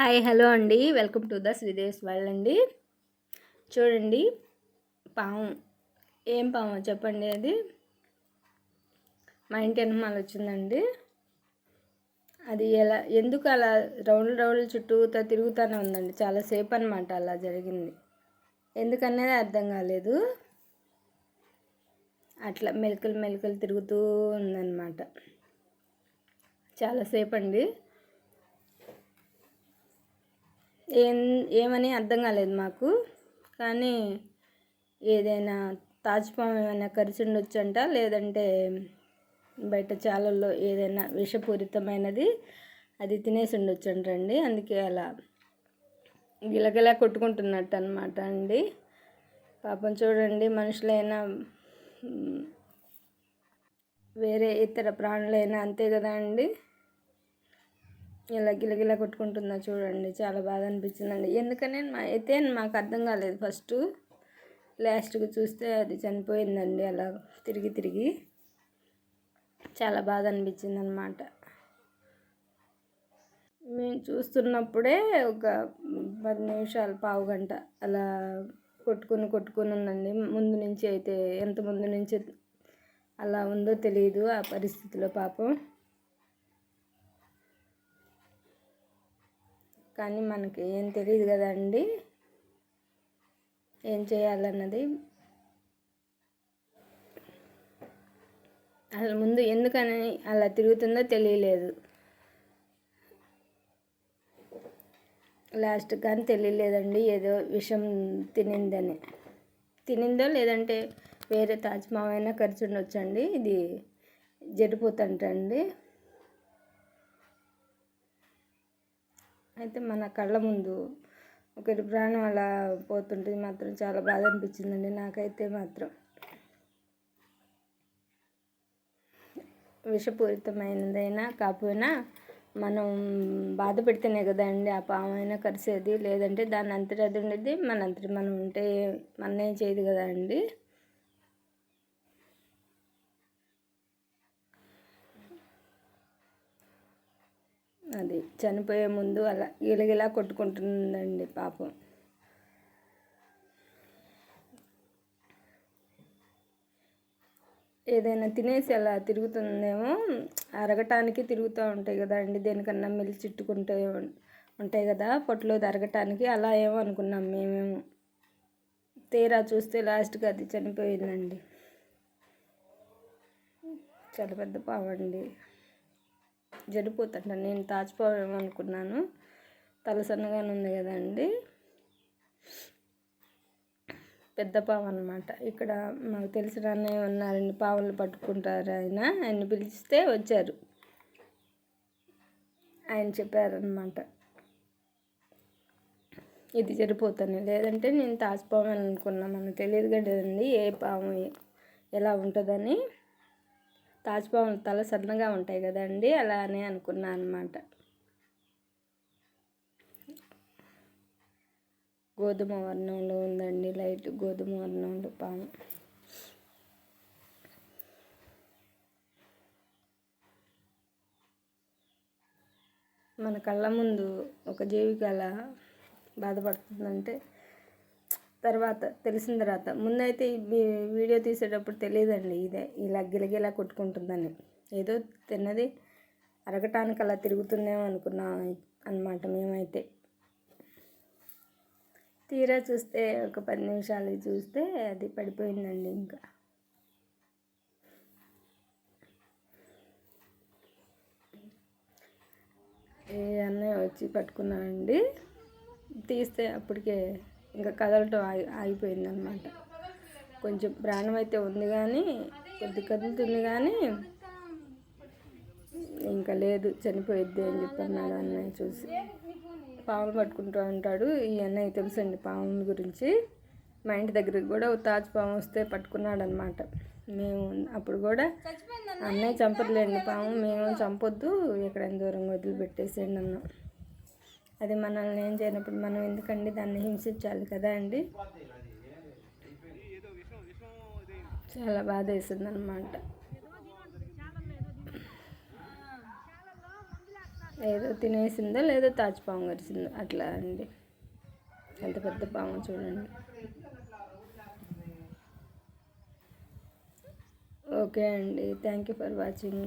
Hi hello అండి. Welcome to the Sridev's world అండి. చూడండి పాము. ఏం పాము? చెప్పండి అది. మా ఇంటి వెనమాల వచ్చిందండి. అది ఎలా ఎందుకు అలా రౌండ్ రౌండ్ చుట్టూతో తిరుగుతూనే ఉందండి. చాలాసేపు అనమాట అలా జరిగింది. ఎందుకనేది అర్థం కాలేదు. అట్లా మెలకలు మెలకలు తిరుగుతూ ఉందన్నమాట. చాలాసేపు అండి. ఏం ఏమని అర్థం కాలేదు మాకు. కానీ ఏదైనా తాజ్పాము ఏమైనా కరిచి ఉండొచ్చంట లేదంటే బయట చాలల్లో ఏదైనా విషపూరితమైనది అది తినేసి ఉండొచ్చంటండి అందుకే అలా గిలగిలా కొట్టుకుంటున్నట్టు అనమాట అండి. పాపం చూడండి మనుషులైనా వేరే ఇతర ప్రాణులైనా అంతే కదా అండి. ఇలా గిలగిలా కొట్టుకుంటుందో చూడండి. చాలా బాధ అనిపించిందండి. ఎందుకని మా అయితే మాకు అర్థం కాలేదు. ఫస్ట్ లాస్ట్కి చూస్తే అది చనిపోయిందండి. అలా తిరిగి తిరిగి చాలా బాధ అనిపించింది అనమాట మేము చూస్తున్నప్పుడే ఒక పది నిమిషాలు పావు గంట అలా కొట్టుకుని కొట్టుకుని ఉందండి. ముందు నుంచి అయితే ఎంత ముందు నుంచి అలా ఉందో తెలియదు ఆ పరిస్థితిలో పాపం. కానీ మనకి ఏం తెలియదు కదండి. ఏం చేయాలన్నది. అసలు ముందు ఎందుకని అలా తిరుగుతుందో తెలియలేదు. లాస్ట్ కానీ తెలియలేదండి ఏదో విషం తినిందని. తినిందో లేదంటే వేరే తాజ్మామైనా ఖర్చు ఉండొచ్చండి. ఇది జరిపోతుంటండి అయితే మన కళ్ళ ముందు ఒకరి ప్రాణం అలా పోతుంటే మాత్రం చాలా బాధ అనిపించిందండి నాకైతే మాత్రం. విషపూరితమైనదైనా కాకపోయినా మనం బాధ పెడితేనే కదండి ఆ పాము అయినా కరిసేది లేదంటే దాని అంతటి అది ఉండేది మన అంతటి మనం ఉంటే మన ఏం చేయదు కదా అది చనిపోయే ముందు అలా గిలగిలా కొట్టుకుంటుందండి పాపం. ఏదైనా తినేసి అలా తిరుగుతుందేమో అరగటానికి తిరుగుతూ ఉంటాయి కదా అండి దేనికన్నా మెల్లి చుట్టుకుంటే ఉంటాయి కదా పొట్టులో అరగటానికి అలా ఏమో అనుకున్నాం మేమేమో. తీరా చూస్తే లాస్ట్కి అది చనిపోయిందండి. చాలా పెద్ద పావండి జరిపోతుంట నేను తాచిపోవేమో అనుకున్నాను. తల సన్నగానే ఉంది కదండి. పెద్ద పావు అనమాట ఇక్కడ మాకు తెలిసిన అన్నయ్య ఉన్నారండి. పావులు పట్టుకుంటారు ఆయన. ఆయన పిలిస్తే వచ్చారు. ఆయన చెప్పారనమాట ఇది జరిపోతాను లేదంటే నేను తాచిపోవాలని అనుకున్నాను మనకు తెలియదు కదండి ఏ పాము ఎలా ఉంటుందని. తాజ్పాములు తల సన్నగా ఉంటాయి కదండి అలానే అనుకున్నా అనమాట గోధుమ వర్ణంలో ఉందండి లైట్ గోధుమ వర్ణంలో పాము. మన కళ్ళ ముందు ఒక జీవికి అలా బాధపడుతుందంటే తర్వాత తెలిసిన తర్వాత. ముందైతే వీడియో తీసేటప్పుడు తెలియదండి ఇదే. ఇలా గిలగిలా కొట్టుకుంటుందని. ఏదో తిన్నది అరగటానికి అలా తిరుగుతుందేమో అనుకున్నాం అనమాట మేమైతే. తీరా చూస్తే ఒక పది నిమిషాలు చూస్తే అది పడిపోయిందండి ఇంకా. ఏ అన్నయ్య వచ్చి పట్టుకున్నానండి తీస్తే అప్పటికే ఇంకా కదలటం ఆగి ఆగిపోయిందనమాట. కొంచెం ప్రాణం అయితే ఉంది కానీ కొద్ది కదులుతుంది కానీ ఇంకా లేదు చనిపోయిద్ది అని చెప్పి అన్నాడు అన్నయ్య చూసి. పాములు పట్టుకుంటూ ఉంటాడు. ఈ అన్నయ్య తెలుసండి పాముల గురించి. మా ఇంటి దగ్గరికి కూడా తాజ్ పాము వస్తే పట్టుకున్నాడు అనమాట మేము అప్పుడు కూడా అన్నయ్య చంపట్లేండి పాము మేము చంపొద్దు ఎక్కడైనా దూరంగా వదిలిపెట్టేసేయండి అన్నాం. అది మనల్ని ఏం చేయనప్పుడు మనం ఎందుకండి దాన్ని హింసించాలి కదా అండి? చాలా బాధ వేసింది అనమాట ఏదో తినేసిందో లేదో తాచిపాము గరిచిందో అట్లా అండి. ఎంత పెద్ద పాము చూడండి. ఓకే అండి. Thank you for watching.